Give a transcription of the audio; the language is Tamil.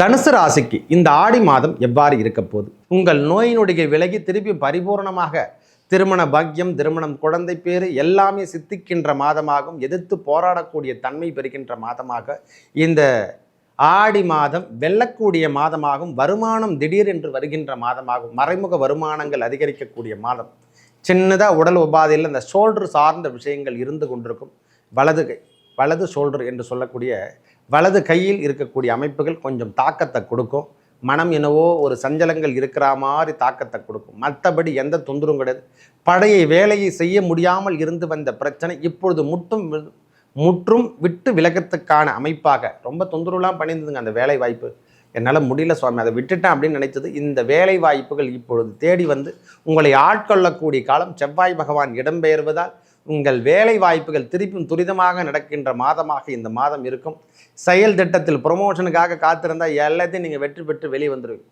தனுசு ராசிக்கு இந்த ஆடி மாதம் எவ்வாறு இருக்க போகுது? உங்கள் நோயினுடைய விலகி திருப்பி பரிபூர்ணமாக திருமண பாக்கியம் திருமணம் குழந்தை பேர் எல்லாமே சித்திக்கின்ற மாதமாகவும் எதிர்த்து போராடக்கூடிய தன்மை பெறுகின்ற மாதமாக இந்த ஆடி மாதம் வெல்லக்கூடிய மாதமாகும். வருமானம் திடீர் என்று வருகின்ற மாதமாகும். மறைமுக வருமானங்கள் அதிகரிக்கக்கூடிய மாதம். சின்னதாக உடல் உபாதையில் இந்த ஷோல்டர் சார்ந்த விஷயங்கள் இருந்து கொண்டிருக்கும். வலது கை. வலது ஷோல்டர் என்று சொல்லக்கூடிய வலது கையில் இருக்கக்கூடிய அமைப்புகள் கொஞ்சம் தாக்கத்தை கொடுக்கும். மனம் என்னவோ ஒரு சஞ்சலங்கள் இருக்கிற மாதிரி தாக்கத்தை கொடுக்கும். மற்றபடி எந்த தொந்தரவும் கிடையாது. பழைய வேலையை செய்ய முடியாமல் இருந்து வந்த பிரச்சனை இப்பொழுது முட்டும் முற்றும் விட்டு விலகத்துக்கான அமைப்பாக ரொம்ப தொந்தரவுலாம் பண்ணியிருந்ததுங்க அந்த வேலை வாய்ப்பு. என்னால் முடியல சுவாமி. அதை விட்டுட்டேன் அப்படின்னு நினைச்சது. இந்த வேலை வாய்ப்புகள் இப்பொழுது தேடி வந்து உங்களை ஆட்கொள்ளக்கூடிய காலம் செவ்வாய் பகவான் இடம்பெயர்வதால் உங்கள் வேலை வாய்ப்புகள் திருப்பியும் துரிதமாக நடக்கின்ற மாதமாக இந்த மாதம் இருக்கும். செயல் திட்டத்தில் ப்ரொமோஷனுக்காக காத்திருந்தால் எல்லாத்தையும் நீங்கள் வெற்றி பெற்று வெளியே வந்துடுவீங்க